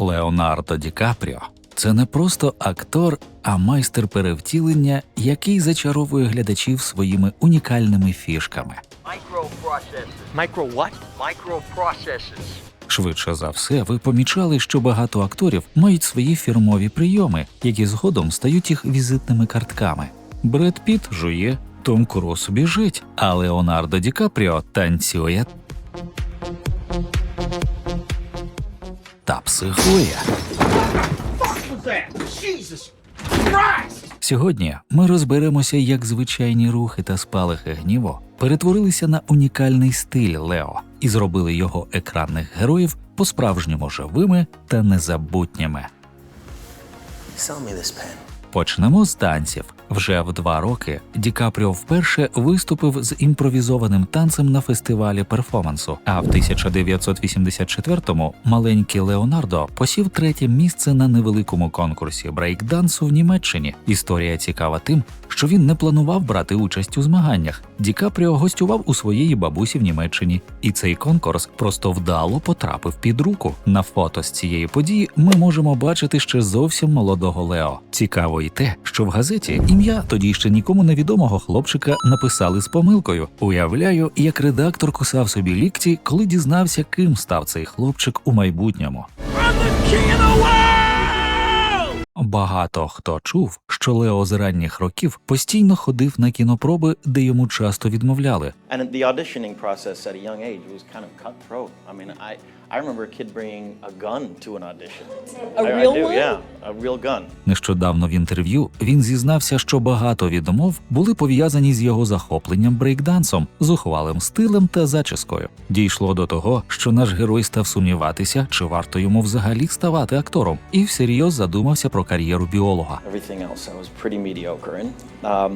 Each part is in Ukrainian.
Леонардо Ді Капріо це не просто актор, а майстер перевтілення, який зачаровує глядачів своїми унікальними фішками. Micro what? Швидше за все, ви помічали, що багато акторів мають свої фірмові прийоми, які згодом стають їх візитними картками. Бред Піт жує, Том Круз біжить, а Леонардо Ді Капріо танцює та психує. Сьогодні ми розберемося, як звичайні рухи та спалахи гніву перетворилися на унікальний стиль Лео і зробили його екранних героїв по-справжньому живими та незабутніми. Sell me this pen. Почнемо з танців. Вже в два роки Ді Капріо вперше виступив з імпровізованим танцем на фестивалі перформансу. А в 1984-му маленький Леонардо посів третє місце на невеликому конкурсі брейкдансу в Німеччині. Історія цікава тим, що він не планував брати участь у змаганнях. Ді Капріо гостював у своєї бабусі в Німеччині, і цей конкурс просто вдало потрапив під руку. На фото з цієї події ми можемо бачити ще зовсім молодого Лео. Цікаво і те, що в газеті ім'я тоді ще нікому невідомого хлопчика написали з помилкою. Уявляю, як редактор кусав собі лікті, коли дізнався, ким став цей хлопчик у майбутньому. Багато хто чув, що Лео з ранніх років постійно ходив на кінопроби, де йому часто відмовляли. And the auditioning process at a young age was kind of cutthroat. I mean, I, I remember a kid bringing a gun to an audition. A I, real I do, one? yeah, a real gun. Нещодавно в інтерв'ю він зізнався, що багато відмов були пов'язані з його захопленням брейкдансом, зухвалим стилем та зачіскою. Дійшло до того, що наш герой став сумніватися, чи варто йому взагалі ставати актором, і всерйоз задумався про кар'єру біолога. Everything else I was pretty mediocre in. Um,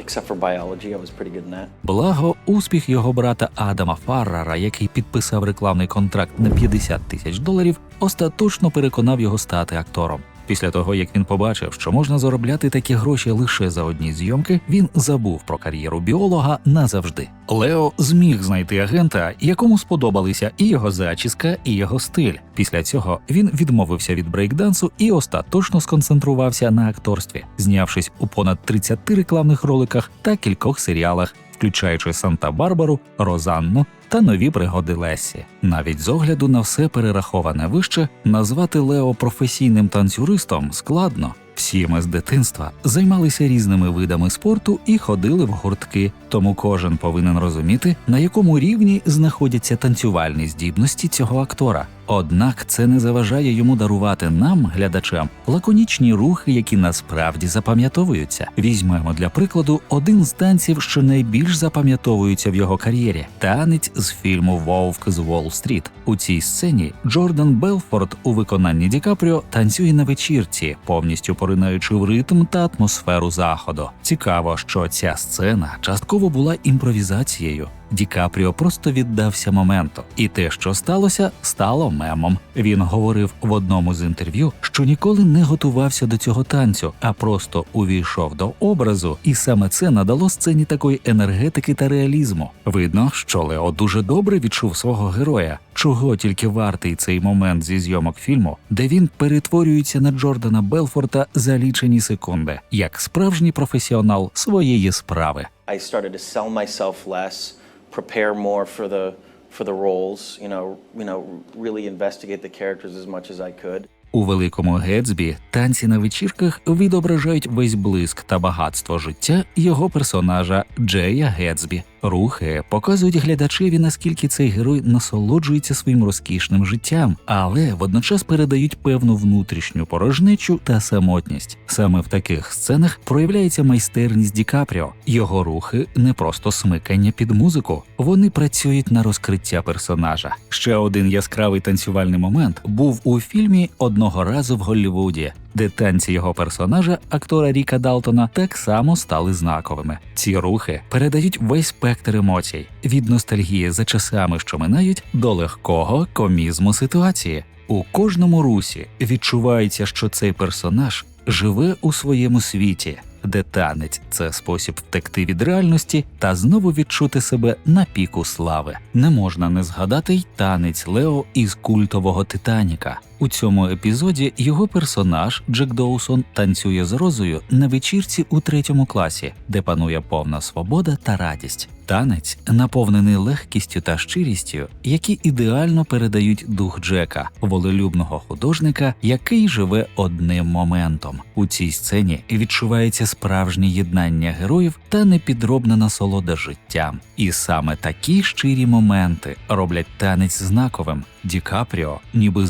except for biology, I was pretty good in that. Благо, успіх його брата Адама Фаррара, який підписав рекламний контракт на 50 тисяч доларів, остаточно переконав його стати актором. Після того, як він побачив, що можна заробляти такі гроші лише за одні зйомки, він забув про кар'єру біолога назавжди. Лео зміг знайти агента, якому сподобалися і його зачіска, і його стиль. Після цього він відмовився від брейкдансу і остаточно сконцентрувався на акторстві, знявшись у понад 30 рекламних роликах та кількох серіалах, включаючи Санта-Барбару, Розанну та нові пригоди Лесі. Навіть з огляду на все перераховане вище, назвати Лео професійним танцюристом складно. Всі ми з дитинства займалися різними видами спорту і ходили в гуртки, тому кожен повинен розуміти, на якому рівні знаходяться танцювальні здібності цього актора. Однак це не заважає йому дарувати нам, глядачам, лаконічні рухи, які насправді запам'ятовуються. Візьмемо для прикладу один з танців, що найбільш запам'ятовуються в його кар'єрі танець з фільму Вовк з Уолл-стріт. У цій сцені Джордан Белфорд у виконанні Ді Капріо танцює на вечірці, повністю поринаючи в ритм та атмосферу заходу. Цікаво, що ця сцена частково була імпровізацією. Ді Капріо просто віддався моменту, і те, що сталося, стало мемом. Він говорив в одному з інтерв'ю, що ніколи не готувався до цього танцю, а просто увійшов до образу, і саме це надало сцені такої енергетики та реалізму. Видно, що Лео дуже добре відчув свого героя, чого тільки вартий цей момент зі зйомок фільму, де він перетворюється на Джордана Белфорта за лічені секунди, як справжній професіонал своєї справи. I started to sell myself less, prepare more for the for the roles. You know, you know, really investigate the characters as much as I could. У великому Гетсбі танці на вечірках відображають весь блиск та багатство життя його персонажа Джея Гетсбі. Рухи показують глядачеві, наскільки цей герой насолоджується своїм розкішним життям, але водночас передають певну внутрішню порожнечу та самотність. Саме в таких сценах проявляється майстерність Ді Капріо. Його рухи не просто смикання під музику, вони працюють на розкриття персонажа. Ще один яскравий танцювальний момент був у фільмі одного разу в Голлівуді. Де танці його персонажа, актора Ріка Далтона, так само стали знаковими. Ці рухи передають весь спектр емоцій від ностальгії за часами, що минають, до легкого комізму ситуації. У кожному русі відчувається, що цей персонаж живе у своєму світі, де танець це спосіб втекти від реальності та знову відчути себе на піку слави. Не можна не згадати й танець Лео із культового Титаніка. У цьому епізоді його персонаж Джек Доусон танцює з розою на вечірці у третьому класі, де панує повна свобода та радість. Танець наповнений легкістю та щирістю, які ідеально передають дух Джека, волелюбного художника, який живе одним моментом. У цій сцені відчувається справжнє єднання героїв та непідробна насолода життям. І саме такі щирі моменти роблять танець знаковим. Ді Капріо, ніби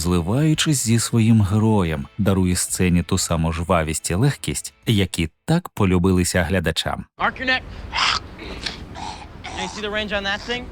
зливаючись зі своїм героєм, дарує сцені ту саму жвавість і легкість, які так полюбилися глядачам. Thing?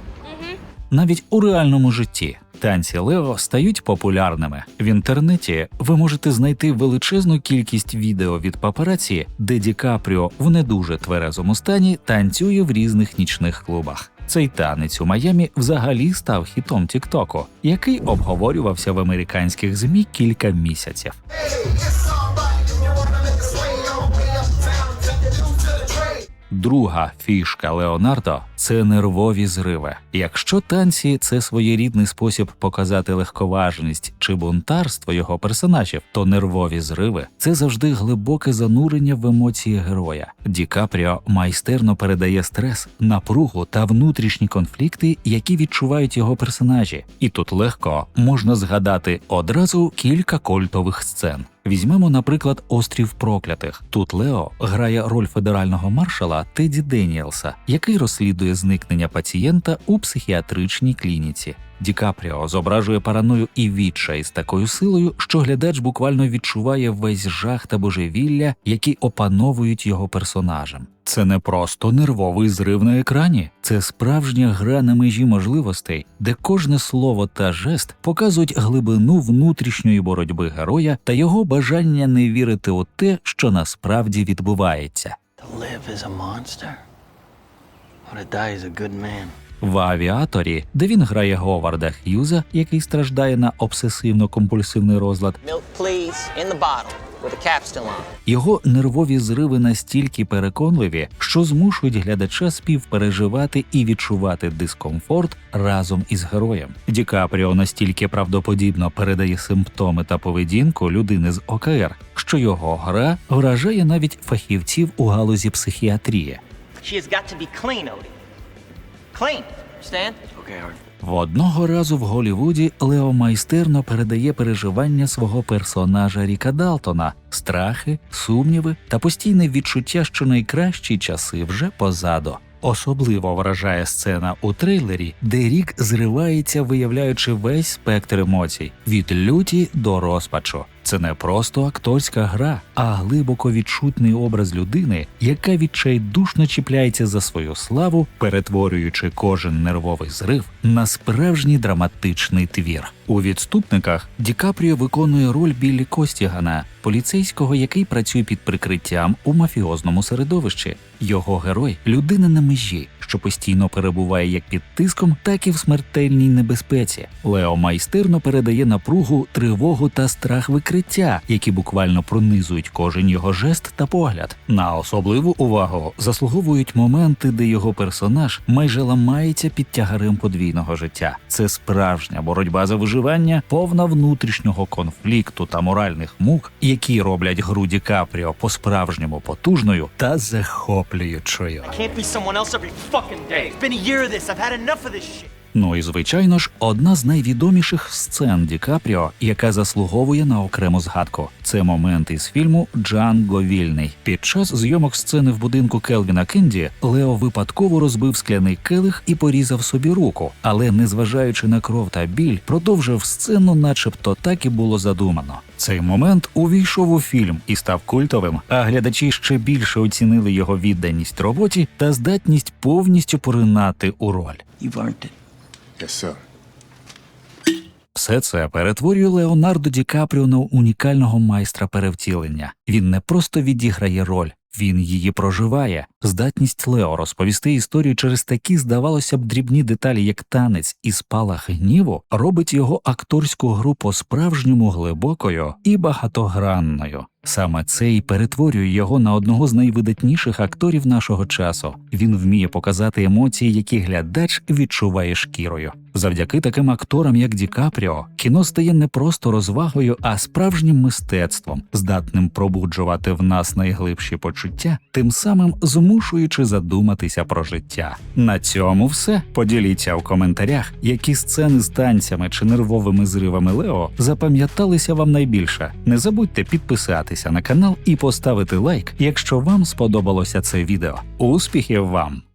Навіть у реальному житті танці Лео стають популярними. В інтернеті ви можете знайти величезну кількість відео від папараці, де Ді Капріо в не дуже тверезому стані танцює в різних нічних клубах. Цей танець у Майамі взагалі став хітом Тіктоку, який обговорювався в американських змі кілька місяців. Друга фішка Леонардо це нервові зриви. Якщо танці це своєрідний спосіб показати легковажність чи бунтарство його персонажів, то нервові зриви це завжди глибоке занурення в емоції героя. Ді Капріо майстерно передає стрес, напругу та внутрішні конфлікти, які відчувають його персонажі. І тут легко можна згадати одразу кілька кольтових сцен. Візьмемо, наприклад, острів проклятих. Тут Лео грає роль федерального маршала Теді Деніелса, який розслідує зникнення пацієнта у психіатричній клініці. Ді Капріо зображує параною і відчай з такою силою, що глядач буквально відчуває весь жах та божевілля, які опановують його персонажем. Це не просто нервовий зрив на екрані, це справжня гра на межі можливостей, де кожне слово та жест показують глибину внутрішньої боротьби героя та його бажання не вірити у те, що насправді відбувається. To live is a monster, or to die is a good man. В авіаторі, де він грає Говарда Х'юза, який страждає на обсесивно-компульсивний розлад, його нервові зриви настільки переконливі, що змушують глядача співпереживати і відчувати дискомфорт разом із героєм. Ді Капріо настільки правдоподібно передає симптоми та поведінку людини з ОКР, що його гра вражає навіть фахівців у галузі психіатрії. She has got to be clean, Odie. Clean, understand? Okay. В одного разу в Голівуді Лео майстерно передає переживання свого персонажа Ріка Далтона, страхи, сумніви та постійне відчуття, що найкращі часи вже позаду. Особливо вражає сцена у трейлері, де Рік зривається, виявляючи весь спектр емоцій від люті до розпачу. Це не просто акторська гра, а глибоко відчутний образ людини, яка відчайдушно чіпляється за свою славу, перетворюючи кожен нервовий зрив на справжній драматичний твір. У відступниках Ді Капріо виконує роль Біллі Костігана, поліцейського, який працює під прикриттям у мафіозному середовищі. Його герой людина на межі, що постійно перебуває як під тиском, так і в смертельній небезпеці. Лео майстерно передає напругу, тривогу та страх викриття, які буквально пронизують кожен його жест та погляд. На особливу увагу заслуговують моменти, де його персонаж майже ламається під тягарем подвійного життя. Це справжня боротьба за виживання, повна внутрішнього конфлікту та моральних мук, які роблять гру Ді Капріо по-справжньому потужною та захоплюючою. Fucking day. It's been a year of this. I've had enough of this shit. Ну і звичайно ж, одна з найвідоміших сцен Ді Капріо, яка заслуговує на окрему згадку. Це момент із фільму Джанго Вільний. Під час зйомок сцени в будинку Келвіна Кенді Лео випадково розбив скляний келих і порізав собі руку, але, незважаючи на кров та біль, продовжив сцену, начебто так і було задумано. Цей момент увійшов у фільм і став культовим, а глядачі ще більше оцінили його відданість роботі та здатність повністю поринати у роль. Все це перетворює Леонардо Ді Капріо на унікального майстра перевтілення. Він не просто відіграє роль, він її проживає. Здатність Лео розповісти історію через такі, здавалося б, дрібні деталі, як танець і спалах гніву, робить його акторську гру по-справжньому глибокою і багатогранною. Саме це і перетворює його на одного з найвидатніших акторів нашого часу. Він вміє показати емоції, які глядач відчуває шкірою. Завдяки таким акторам, як Ді Капріо, кіно стає не просто розвагою, а справжнім мистецтвом, здатним пробуджувати в нас найглибші почуття, тим самим змушуючи задуматися про життя. На цьому все. Поділіться в коментарях, які сцени з танцями чи нервовими зривами Лео запам'яталися вам найбільше. Не забудьте підписатися на канал і поставити лайк, якщо вам сподобалося це відео. Успіхів вам!